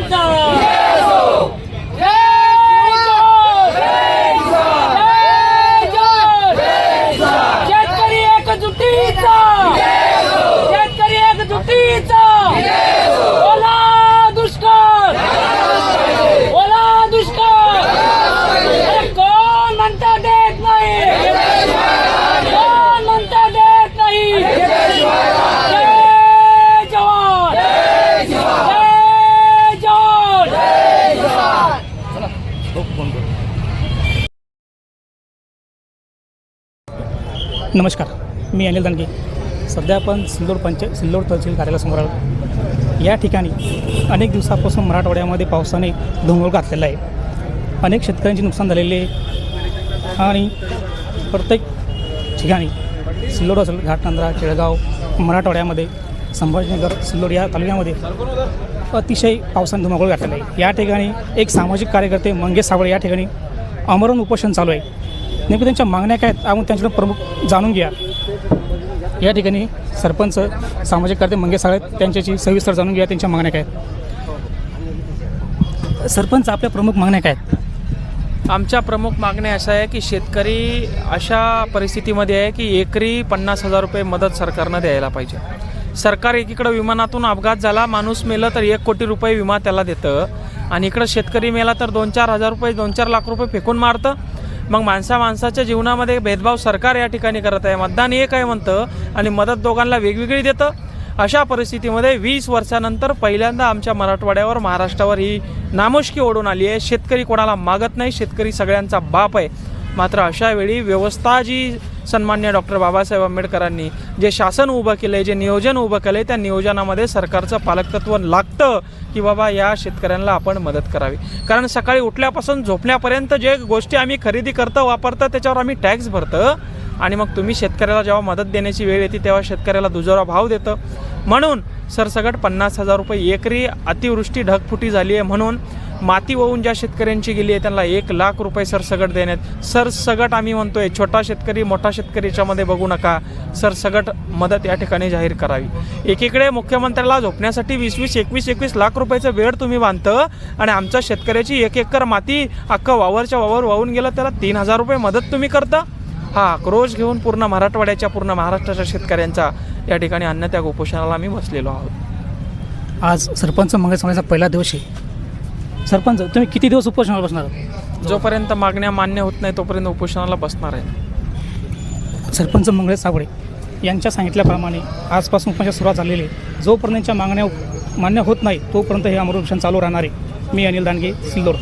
真的。नमस्कार मी अनिल दानगे. सध्या आपण सिल्लोड पंचायत सिल्लोड तहसील कार्यालयासमोर आहोत या ठिकाणी अनेक दिवसापासून मराठवाड्यामध्ये पावसाने धुमोळ घातलेला आहे. अनेक शेतकऱ्यांचे नुकसान झालेले आहे आणि प्रत्येक ठिकाणी सिल्लोड असेल घाटनांद्रा केळगाव मराठवाड्यामध्ये संभाजीनगर सिल्लोड या तालुक्यामध्ये अतिशय पावसाने धुमाकूळ घातलेला आहे. या ठिकाणी एक सामाजिक कार्यकर्ते मंगेश सावळे या ठिकाणी अमरण उपोषण चालू आहे. नेमकं त्यांच्या मागण्या काय आहेत आपण त्यांच्याकडे प्रमुख जाणून घ्या या ठिकाणी सरपंच सामाजिक कार्य मंगेश साळे आहेत. त्यांच्याशी सविस्तर जाणून घ्या त्यांच्या मागण्या काय आहेत. सरपंच आपल्या प्रमुख मागण्या काय आहेत? आमच्या प्रमुख मागण्या अशा आहे की शेतकरी अशा परिस्थितीमध्ये आहे की एकरी पन्नास हजार रुपये मदत सरकारनं द्यायला पाहिजे. सरकार एकीकडं विमानातून अपघात झाला माणूस मेलं तर एक कोटी रुपये विमा त्याला देतं. आणि इकडं शेतकरी मेला तर दोन चार हजार रुपये दोन चार लाख रुपये फेकून मारतं. मग माणसा माणसाच्या जीवनामध्ये भेदभाव सरकार या ठिकाणी करत आहे. मतदान एक आहे म्हणतं आणि मदत दोघांना वेगवेगळी देतं. अशा परिस्थितीमध्ये वीस वर्षानंतर पहिल्यांदा आमच्या मराठवाड्यावर महाराष्ट्रावर ही नामुष्की ओढून आली आहे. शेतकरी कोणाला मागत नाही शेतकरी सगळ्यांचा बाप आहे. मात्र अशावेळी व्यवस्था जी सन्मान्य डॉक्टर बाबासाहेब आंबेडकरांनी जे शासन उभं केलं आहे जे नियोजन उभं केलं आहे त्या नियोजनामध्ये सरकारचं पालकतत्व लागतं की बाबा या शेतकऱ्यांना आपण मदत करावी. कारण सकाळी उठल्यापासून झोपण्यापर्यंत जे गोष्टी आम्ही खरेदी करतो वापरतो त्याच्यावर आम्ही टॅक्स भरतो आणि मग तुम्ही शेतकऱ्याला जेव्हा मदत देण्याची वेळ येते तेव्हा शेतकऱ्याला दुजोरा भाव देतं. म्हणून सरसगट पन्नास हजार रुपये एकरी अतिवृष्टी ढगफुटी झाली आहे म्हणून माती वाहून ज्या शेतकऱ्यांची गेली आहे त्यांना एक लाख रुपये सरसगट देण्यात. सरसगट आम्ही म्हणतोय छोटा शेतकरी मोठा शेतकरी याच्यामध्ये बघू नका. सरसगट मदत या ठिकाणी जाहीर करावी. एकीकडे मुख्यमंत्र्याला झोपण्यासाठी वीस वीस एकवीस एकवीस लाख रुपयाचं वेळ तुम्ही बांधतं आणि आमच्या शेतकऱ्याची एक एकर माती अख्खं वावरच्या वावर वाहून गेलं त्याला तीन हजार रुपये मदत तुम्ही करता? हा आक्रोश घेऊन पूर्ण मराठवाड्याच्या पूर्ण महाराष्ट्राच्या शेतकऱ्यांचा या ठिकाणी अन्नत्याग उपोषणाला आम्ही बसलेलो आहोत. आज सरपंच मंगेश समाजाचा पहिला दिवस आहे. सरपंच तुम्ही किती दिवस उपोषणावर बसणार? आहात? जोपर्यंत मागण्या मान्य होत नाही तोपर्यंत उपोषणाला बसणार आहे. सरपंच मंगळेश साबळे यांच्या सांगितल्याप्रमाणे आजपासून उपोषण सुरुवात झालेली आहे. जोपर्यंत त्यांच्या मागण्या मान्य होत नाही तोपर्यंत हे अमृत चालू राहणार आहे. मी अनिल दानगे सिल्लोड.